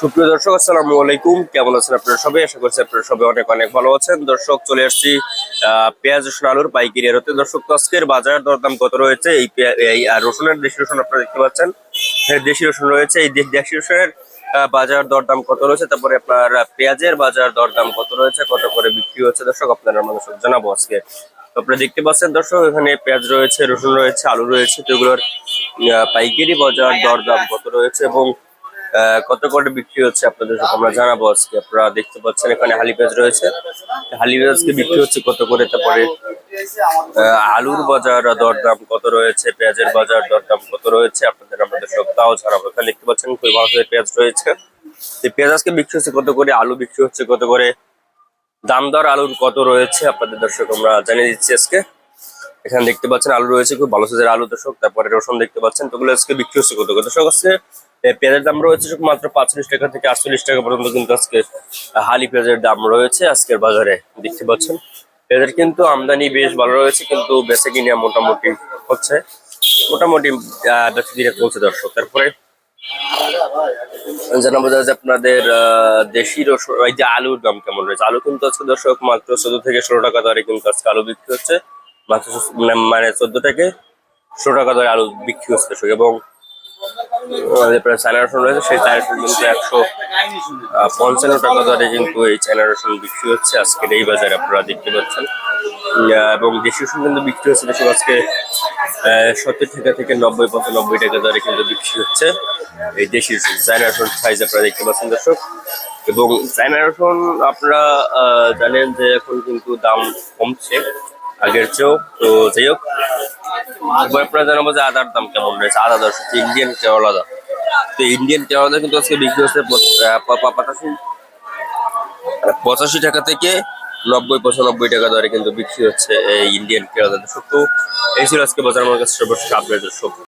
সুপ্রিয় দর্শক, আসসালামু আলাইকুম। কেমন আছেন আপনারা সবাই? আশা করছি আপনারা সবাই অনেক অনেক ভালো আছেন। দর্শক, চলে আসছি পেঁয়াজ, রসুন, আলুর পাইকারি আড়তে দর্শক, তো আজকের বাজার দরদাম কত রয়েছে? এই এই রসুনের দেশি রসুন আপনারা দেখতে পাচ্ছেন। দেশি রসুন রয়েছে। এই দেশি রসুনের বাজার দরদাম কত রয়েছে? তারপরে আপনার পেঁয়াজের বাজার দরদাম কত রয়েছে? কত করে বিক্রি হচ্ছে? দর্শক আপনারা মানুষ জানাব আজকে। আপনারা দেখতে পাচ্ছেন দর্শক, এখানে পেঁয়াজ রয়েছে, রসুন রয়েছে, আলু রয়েছে। তো এগুলোর পাইকারি বাজার দরদাম কত রয়েছে? এবং কত করে বিক্রি হচ্ছে আপনাদের আমরা জানাব আজকে। আপনারা দেখতে পাচ্ছেন এখানে হালি পেঁয়াজ রয়েছে। হালি পেঁয়াজকে বিক্রি হচ্ছে কত করে তারপরে? আলুর বাজার দরদাম কত রয়েছে? পেঁয়াজের বাজার দরদাম কত রয়েছে? আপনাদের আমাদের সব তাও জানাব। এখানে দেখতে পাচ্ছেন খুবই ভালো পেঁয়াজ রয়েছে। পেঁয়াজ আজকে বিক্রি হচ্ছে কত করে? আলু বিক্রি হচ্ছে কত করে? দাম দর আলুর কত রয়েছে? আপনাদের দর্শক আমরা জানিয়ে দিচ্ছি আজকে। এখানে দেখতে পাচ্ছেন আলু রয়েছে খুব ভালো সাইজের আলু দর্শক। তারপরে রসুন দেখতে পাচ্ছেন। তো ওগুলো আজকে বিক্রি হচ্ছে কত করে? দর্শক এ, পেঁয়াজের দাম রয়েছে মাত্র পাঁচচল্লিশ টাকা থেকে আটচল্লিশ টাকা পর্যন্ত, কিন্তু আজকে হালি পেঁয়াজের দাম রয়েছে আজকের বাজারে, দেখতে পাচ্ছেন। পেঁয়াজের কিন্তু আমদানি বেশ ভালো রয়েছে, কিন্তু বেচে কিনে মোটামুটি হচ্ছে, মোটামুটি বেচে কিনে চলছে দর্শক। তারপরে জানাব যে আপনাদের দেশি রসুন, এই যে আলুর দাম কেমন রয়েছে? আলু কিন্তু আজকে দর্শক মাত্র চোদ্দ থেকে ষোলো টাকা দরে কিন্তু আজকে আলু বিক্রি হচ্ছে। মাত্র মানে- চোদ্দ থেকে ষোলো টাকা দরে আলু বিক্রি হচ্ছে দর্শক। এবং চায়না রসুন রয়েছে, সেই চায়না রসুন কিন্তু একশো পঞ্চান্ন টাকা দরে কিন্তু এই চায়না বিক্রি হচ্ছে। আজকের এই বাজারে আপনারা দেখতে পাচ্ছেন। এবং দেশি রসুন কিন্তু বিক্রি হচ্ছে দেশে আজকে সত্তর টাকা থেকে নব্বই, পঁচানব্বই টাকা দরে কিন্তু বিক্রি হচ্ছে এই দেশি রসুন চায়না রসুন সাইজ আপনারা দেখতে পাচ্ছেন, দর্শক। এবং চায়না রসুন আপনারা জানেন যে এখন কিন্তু দাম কমছে আগের চেয়েও। তো যাই হোক আপনারা জানাব যে আদার দাম কেমন রয়েছে। আদা হচ্ছে ইন্ডিয়ান আদা। তো ইন্ডিয়ান আদা কিন্তু আজকে বিক্রি হচ্ছে পঁচাশি। পঁচাশি টাকা থেকে নব্বই, পঁচানব্বই টাকা দরে কিন্তু বিক্রি হচ্ছে এই ইন্ডিয়ান আদা। দর্শক এই ছিল আজকে বাজার আমার কাছে সর্বশেষ আপডেট দর্শক